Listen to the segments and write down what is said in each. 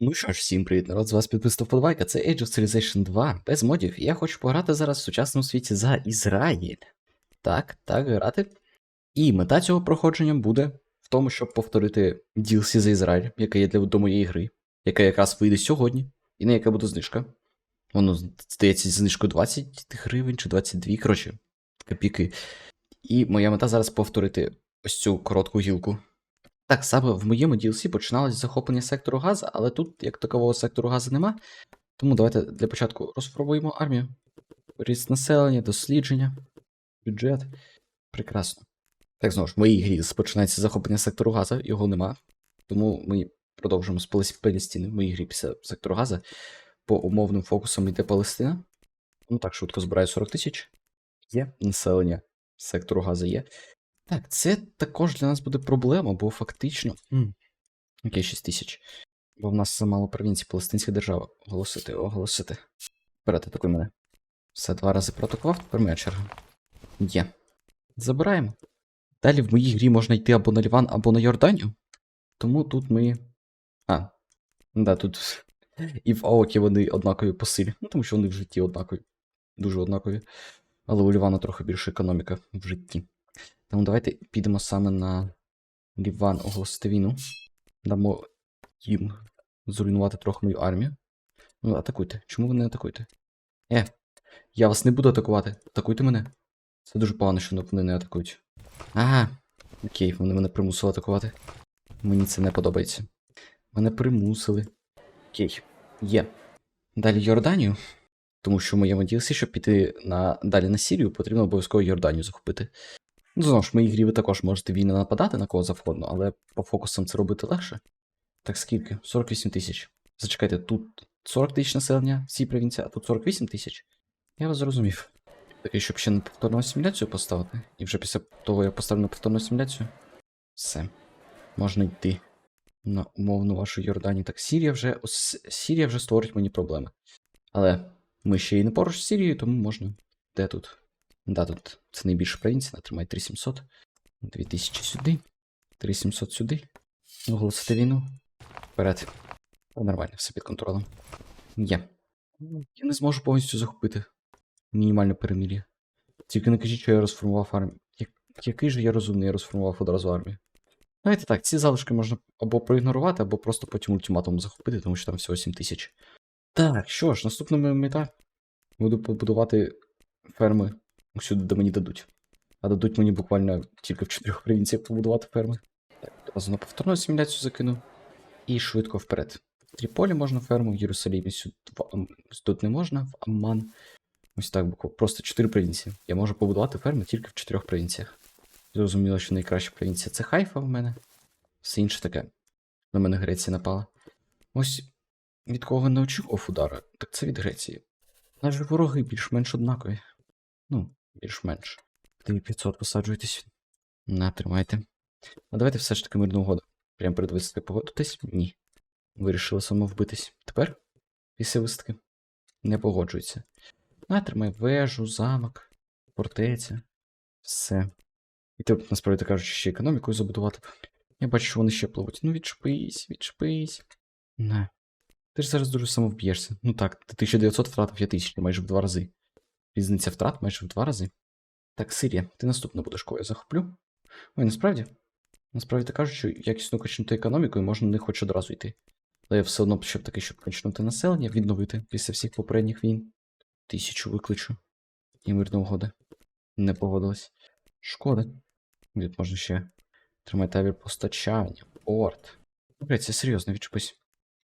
Ну що ж, всім привіт, народ, з вас підписав Подвайка, це Age of Civilization 2, без модів. Я хочу пограти зараз в сучасному світі за Ізраїль. Так, так, грати. І мета цього проходження буде в тому, щоб повторити DLC за Ізраїль, яке є для до моєї гри, яка якраз вийде сьогодні, і на яка буде знижка. Воно, здається, зі знижкою 20 гривень чи 22, коротше, копійки. І моя мета зараз повторити ось цю коротку гілку. Так, саме в моєму DLC починалось захоплення сектору газа, але тут як такового сектору газу нема. Тому давайте для початку розпробуємо армію. Ріст населення, дослідження, бюджет. Прекрасно. Так, знову ж, в моїй грі починається захоплення сектору газа, його нема. Тому ми продовжуємо з Палестини в моїй грі після сектору газа. По умовним фокусам йде Палестина. Ну так, швидко збираю 40 тисяч. Є населення сектору газа є. Так, це також для нас буде проблема, бо фактично. Окей, 6 тисяч. Бо в нас замало провінцій Палестинська держава. Оголосити, оголосити. Вперед, атакуй мене. Все два рази протокував, тепер моя черга. Є. Забираємо. Далі в моїй грі можна йти або на Ліван, або на Йорданію. Тому тут ми. А. Да, тут і в Аокі вони однакові по силі. Ну, тому що вони в житті однакові. Дуже однакові. Але у Лівана трохи більше економіка в житті. Тому давайте підемо саме на Ліван оголосити. Дамо їм зруйнувати трохи мою армію. Ну, атакуйте. Чому ви не атакуєте? Е, я вас не буду атакувати. Атакуйте мене. Це дуже погано, що вони не атакують. Ага. Окей, вони мене примусили атакувати. Мені це не подобається. Мене примусили. Окей, є. Далі Йорданію. Тому що в моєму DLC, щоб піти на... далі на Сірію, потрібно обов'язково Йорданію захопити. Ну, знову ж, в моїй грі ви також можете війни нападати на кого завгодно, але по фокусам це робити легше. Так скільки? 48 тисяч. Зачекайте, тут 40 тисяч населення в цій провінції, а тут 48 тисяч. Я вас зрозумів. Такий, щоб ще на повторну асиміляцію поставити. І вже після того, як поставлю на повторну асиміляцію. Все. Можна йти на умовну вашу Йорданію. Так, Сірія вже. Сірія вже створить мені проблеми. Але ми ще й не поруч з Сірією, тому можна. Де тут? Да, тут це найбільша провінція, натримай 3700. 2000 сюди. 3700 сюди. Оголосити війну. Вперед. Нормально, все під контролем. Є. Я не зможу повністю захопити мінімальне перемир'я. Тільки не кажіть, що я розформував армію. Я- Який же я розумний, я розформував одразу армію. Давайте так, ці залишки можна або проігнорувати, або просто потім ультиматум захопити, тому що там всього 7 тисяч. Так, що ж, наступна мета. Буду побудувати ферми усюди, де мені дадуть. А дадуть мені буквально тільки в чотирьох провінціях побудувати ферми. Так, одразу на повторну асиміляцію закину. І швидко вперед. В Тріполі можна ферму, в Єрусалімі сюди тут не можна, в Амман. Ось так. Просто чотири провінції. Я можу побудувати ферми тільки в чотирьох провінціях. Зрозуміло, що найкраща провінція це Хайфа в мене. Все інше таке. На мене Греція напала. Ось від кого не очікував удара, так це від Греції. Наші вороги більш-менш однакові. Ну, більш-менш. 500 посаджуєтесь. На, тримайте. А давайте все ж таки мирну угоду. Прямо перед висадкою погодитесь? Ні. Вирішили самовбитись. Тепер, після висадки, не погоджується. На, тримай вежу, замок, фортеця. Все. І тут, насправді кажучи, ще економікою забудувати. Я бачу, що вони ще пливуть. Ну, відчепись, відчепись. На. Ти ж зараз дуже самовб'єшся. Ну так, ти 1900 втратив, я 1000, майже в два рази. Різниця втрат майже в два рази. Так, Сирія, ти наступна будеш, кого я захоплю. Ой, насправді. Насправді так кажуть, що якісно качнути економікою можна не хоч одразу йти. Але я все одно, щоб таки, щоб качнути населення, відновити після всіх попередніх війн. Тисячу викличу. І мирна угода. Не погодилась. Шкода. Тут можна ще тримати табір постачання. Порт. Блять, це серйозно, відчепись.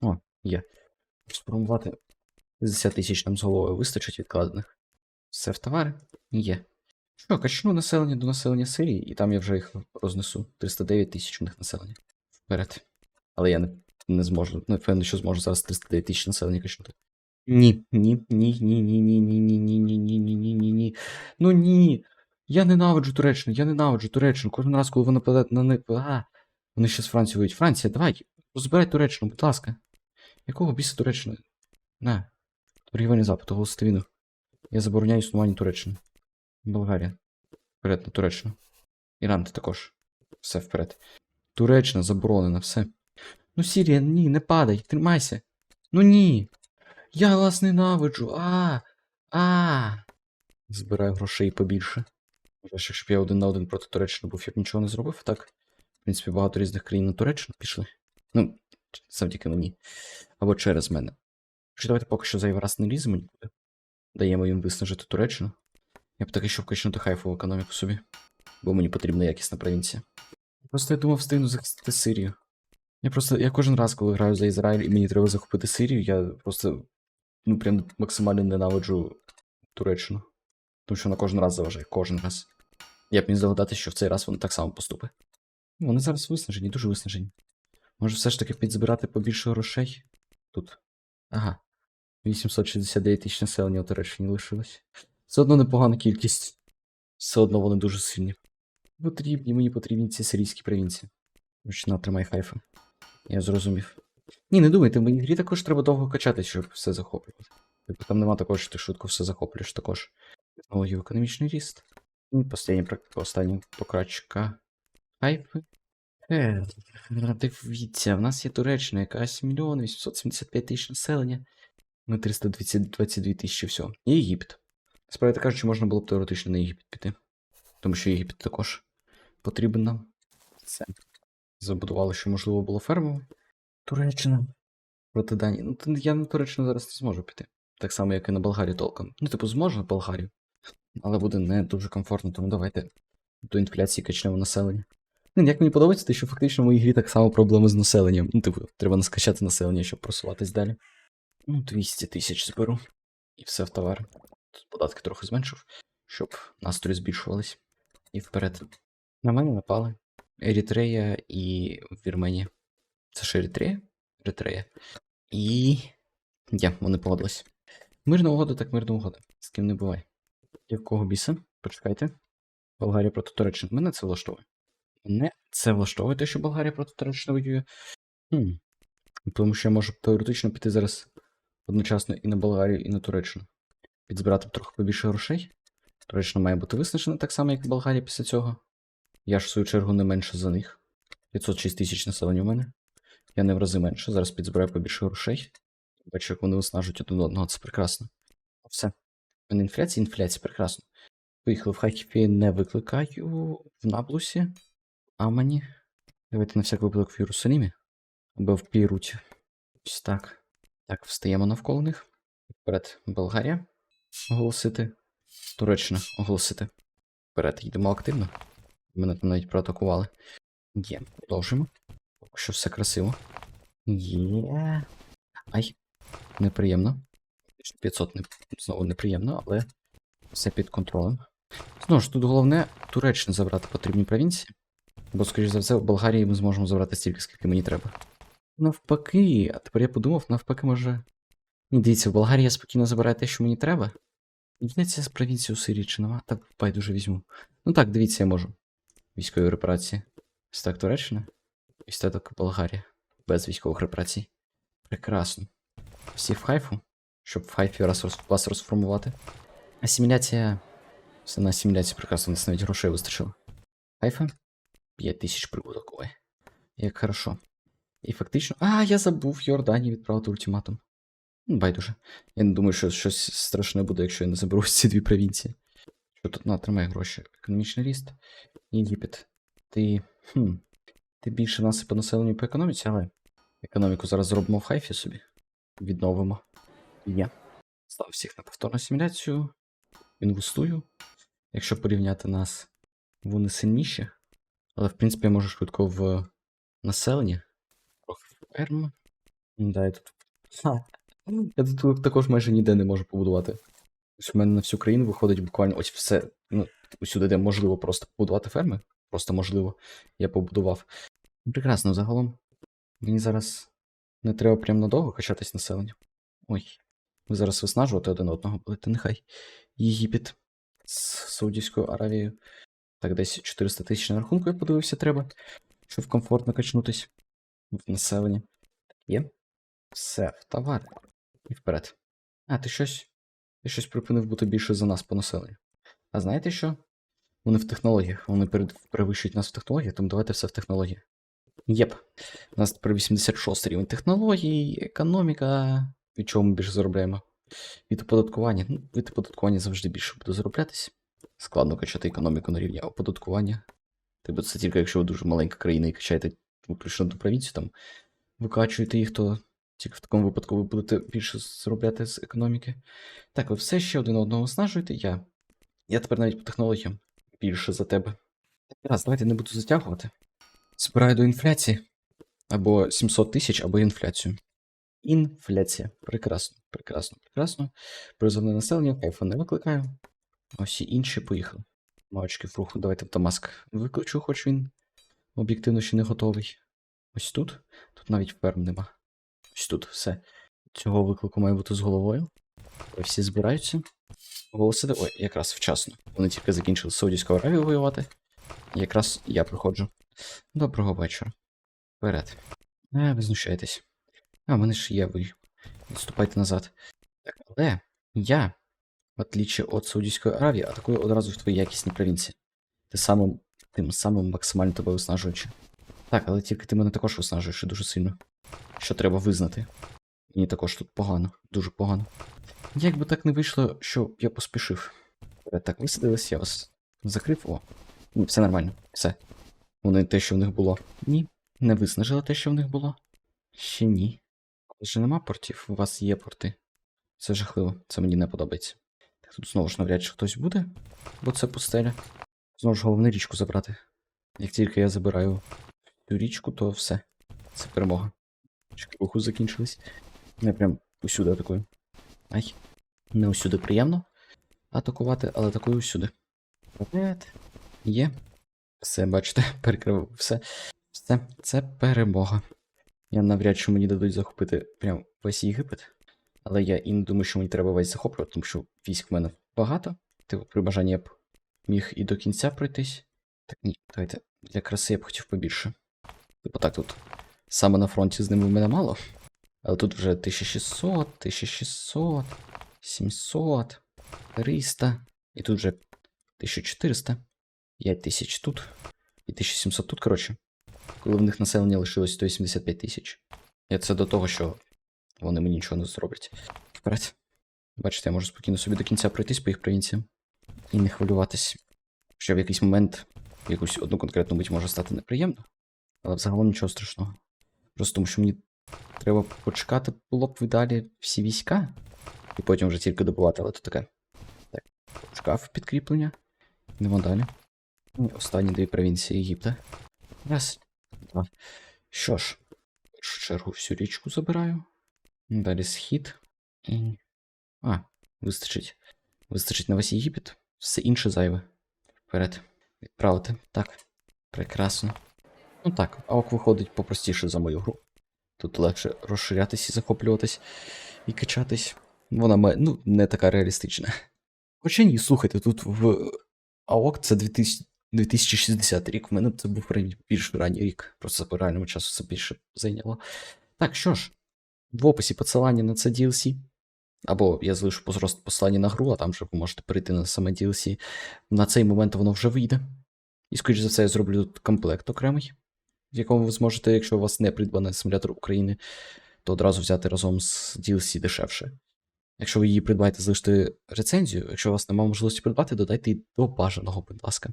О, є. Сформувати 60 тисяч нам з головою вистачить відкладених. Все в товари? Є. Що, качну населення до населення Сирії, і там я вже їх рознесу. 309 тисяч у них населення. Вперед. Але я не, не зможу. Не впевнений, що зможу зараз 309 тисяч населення качнути. Ні, ні, ні, ні, ні, ні, ні, ні, ні, ні, ні, ні, ні, ні, ні. Ну ні. Я ненавиджу Туреччину, я ненавиджу Туреччину. Кожен раз, коли ви нападаєте на них. А, вони ще з Франції воюють. Франція, давай, розбирай Туреччину, будь ласка. Якого біса Туреччини? На. Торгівельний запит, оголосити війну. Я забороняю існування Туреччини. Болгарія. Вперед на Туреччину. Іран також. Все вперед. Туреччина заборонена, все. Ну, Сірія, ні, не падай, тримайся. Ну ні. Я вас ненавиджу. А. А. Збираю грошей побільше. Якщо б я один на один проти Туреччини був, я б нічого не зробив, так. В принципі, багато різних країн на Туреччину пішли. Ну, завдяки мені. Або через мене. Що давайте поки що зайвий раз не ліземо нікуди. Даємо їм виснажити Туреччину. Я б таки щоб качнути хайфову економіку собі. Бо мені потрібна якісна провінція. Просто я думав встигну захистити Сирію. Я просто. Я кожен раз, коли граю за Ізраїль і мені треба захопити Сирію, я просто. Ну, прям максимально ненавиджу Туреччину. Тому що вона кожен раз заважає, кожен раз. Я б міг здогадати, що в цей раз вони так само поступить. Вони зараз виснажені, дуже виснажені. Може все ж таки підзбирати побільше грошей? Тут. Ага. 869 тисяч населення у Туреччині лишилось. Все одно непогана кількість. Все одно вони дуже сильні. Потрібні, мені потрібні ці сирійські провінції. Ручна тримай хайфа. Я зрозумів. Ні, не думайте, в моїй грі також треба довго качати, щоб все захоплювати. Тобто там нема такого, що ти швидко все захоплюєш також. Технологію економічний ріст. І постійні практика, остання покрачка. Хайпи. Е, дивіться, в нас є Туреччина, якась мільйон 875 тисяч населення. Ми 322 тисячі всього. І Єгипет. Справді кажучи, можна було б теоретично на Єгипет піти. Тому що Єгипет також потрібен нам. Це. Забудували, що можливо було ферму. Туреччина. Проти Данії. Ну, то я на Туреччину зараз не зможу піти. Так само, як і на Болгарію толком. Ну, типу, зможу на Болгарію. Але буде не дуже комфортно, тому давайте до інфляції качнемо населення. Ну, як мені подобається, те, що фактично в моїй грі так само проблеми з населенням. Ну, типу, треба наскачати населення, щоб просуватись далі. Ну, 200 тисяч зберу. І все в товар. Тут податки трохи зменшив, щоб настрої збільшувались. І вперед. На мене напали. Ерітрея і Вірменія. Це ж Ерітрея? Еритрея. І. Я, вони погодились. Мирна угода, так мирна угода. З ким не буває. Якого біса? Почекайте. Болгарія проти Туреччини. Мене це влаштовує. Мене це влаштовує те, що Болгарія проти Туреччини воює. Хм. Тому що я можу теоретично піти зараз одночасно і на Болгарію, і на Туреччину. Підзбирати трохи побільше грошей. Туреччина має бути виснажена так само, як і Болгарія після цього. Я ж в свою чергу не менше за них. 506 тисяч населення у мене. Я не в рази менше. Зараз підзбираю побільше грошей. Бачу, як вони виснажують один одного, це прекрасно. Все. У мене інфляція, інфляція, прекрасно. Поїхали в Хайкіпі, не викликаю в Наблусі. Амані. Давайте на всяк випадок в Єрусалімі. Або в Піруті. Ось так. Так, встаємо навколо них. Вперед, Болгарія. Оголосити. Туреччина оголосити. Вперед, йдемо активно. Мене там навіть проатакували. Є, продовжуємо. Поки що все красиво. Є. Ай. Неприємно. 500 не... знову неприємно, але все під контролем. Знову ж, тут головне Туреччину забрати потрібні провінції. Бо, скоріш за все, в Болгарії ми зможемо забрати стільки, скільки мені треба. Навпаки, а тепер я подумав, навпаки, може. Ні, дивіться, в Болгарії я спокійно забираю те, що мені треба. Йдеться з провінції у Сирії чи нема? Так байдуже візьму. Ну так, дивіться, я можу. Військові репарації. Ось Туреччина. Ось так Болгарія. Без військових репарацій. Прекрасно. Всі в хайфу, щоб в хайфі раз вас розформувати. Асиміляція. Все на асиміляцію прекрасно, у нас навіть грошей вистачило. Хайфа. 5 тисяч прибуток. Ой. Як хорошо. І фактично. А, я забув Йорданії відправити ультиматум. Ну, Байдуже. Я не думаю, що щось страшне буде, якщо я не заберу ці дві провінції. Що тут на, тримай гроші. Економічний ріст. Єгипет. Ти. Хм. Ти більше нас по населенню по економіці, але економіку зараз зробимо в хайфі собі. Відновимо. Є. Став всіх на повторну асиміляцію. Інвестую. Якщо порівняти нас, вони сильніші. Але, в принципі, я можу швидко в населення. Ферм. Да, я тут. Я тут також майже ніде не можу побудувати. Ось у мене на всю країну виходить буквально ось все. Ну, усюди, де можливо просто побудувати ферми. Просто можливо, я побудував. Ну, Прекрасно, загалом. Мені зараз не треба прям надовго качатись населення. Ой. Ви зараз виснажувати один одного будете, нехай. Єгипет з Саудівською Аравією. Так, десь 400 тисяч на рахунку, я подивився, треба, щоб комфортно качнутись населення. Є. Все, в товар. І вперед. А, ти щось. Ти щось припинив бути більше за нас по населенню. А знаєте що? Вони в технологіях. Вони перевищують нас в технологіях, тому давайте все в технології. Єп. У нас тепер 86 рівень технологій, економіка. Від чого ми більше заробляємо? Від оподаткування. Ну, від оподаткування завжди більше буде зароблятись. Складно качати економіку на рівні оподаткування. Тобто це тільки якщо ви дуже маленька країна і качаєте виключно до провінцію, там викачуєте їх, то тільки в такому випадку ви будете більше заробляти з економіки. Так, ви все ще один одного виснажуєте. Я. Я тепер навіть по технологіям більше за тебе. Раз, давайте не буду затягувати. Збираю до інфляції. Або 700 тисяч, або інфляцію. Інфляція. Прекрасно, прекрасно, прекрасно. Призовне населення, кайфа не викликаю. А всі інші поїхали. Мавочки в руху, давайте в викличу, хоч він об'єктивно ще не готовий. Ось тут. Тут навіть ферм нема. Ось тут все. Цього виклику має бути з головою. Всі збираються. Голосити. Ой, якраз вчасно. Вони тільки закінчили з Саудівською Аравією воювати. Якраз я приходжу. Доброго вечора. Вперед. Е, ви знущаєтесь. А, в мене ж є ви. Відступайте назад. Так, але я, в отличие від Саудівської Аравії, атакую одразу в твої якісні провінції. Ти самим, тим самим максимально тебе виснажуючи. Так, але тільки ти мене також виснажуєш дуже сильно. Що треба визнати. Мені також тут погано, дуже погано. Як би так не вийшло, що я поспішив. Е, Так, висадились, я вас закрив. О. Все нормально, все. Вони те, що в них було. Ні. Не виснажили те, що в них було. Ще ні. Вже нема портів, у вас є порти. Це жахливо, це мені не подобається. Так тут знову ж навряд чи хтось буде, бо це пустеля. Знову ж головне річку забрати. Як тільки я забираю цю річку, то все. Це перемога. Чеки руху закінчились. Не прям усюди атакую. Ай. Не усюди приємно атакувати, але атакую усюди. Вперед. Є. Все, бачите, перекрив все. Все, це перемога. Я навряд чи мені дадуть захопити прям весь Єгипет. Але я і не думаю, що мені треба весь захоплювати, тому що військ в мене багато. Типу, при бажанні я б міг і до кінця пройтись. Так ні, давайте. Для краси я б хотів побільше. Типу так тут. Саме на фронті з ними в мене мало. Але тут вже 1600, 1600, 700, 300. І тут вже 1400, 5000 тут. І 1700 тут, коротше. Коли в них населення лишилось 185 тисяч. І це до того, що вони мені нічого не зроблять. Бачите, я можу спокійно собі до кінця пройтись по їх провінціям. І не хвилюватись. Що в якийсь момент, якусь одну конкретну мить може стати неприємно. Але взагалом нічого страшного. Просто тому, що мені треба почекати було б далі всі війська. І потім вже тільки добувати, але то таке. Так, почекав підкріплення. Йдемо далі. Останні дві провінції Єгипта. Раз, два. Що ж, першу чергу всю річку забираю. Далі схід. І. А, вистачить. Вистачить на весь Єгипет. Все інше зайве. Вперед. Відправити. Так. Прекрасно. Ну так, АОК виходить попростіше за мою гру. Тут легше розширятись і захоплюватись і качатись. Вона має, ну, не така реалістична. Хоча ні, слухайте, тут в АОК це 2000, 2060 рік. В мене це був більш ранній рік. Просто по реальному часу це більше зайняло. Так, що ж, в описі посилання на це DLC. Або я залишу просто посилання на гру, а там вже ви можете перейти на саме DLC. На цей момент воно вже вийде. І, скоріш за все, я зроблю тут комплект окремий, в якому ви зможете, якщо у вас не придбаний симулятор України, то одразу взяти разом з DLC дешевше. Якщо ви її придбаєте, залиште рецензію. Якщо у вас немає можливості придбати, додайте її до бажаного, будь ласка.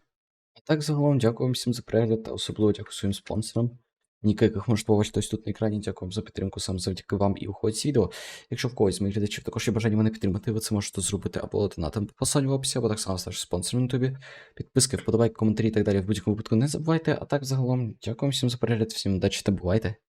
А так, загалом, дякую всім за перегляд, та особливо дякую своїм спонсорам. Ніки, може побачити ось тут на екрані. Дякую вам за підтримку саме завдяки вам і уходить з відео. Якщо в когось з моїх глядачів також є бажання мене підтримати, ви це можете зробити або донатом по посиланню в описі, або так само ставши спонсором на тобі. Підписки, вподобайки, коментарі і так далі в будь-якому випадку не забувайте. А так, загалом, дякую всім за перегляд, всім удачі та бувайте!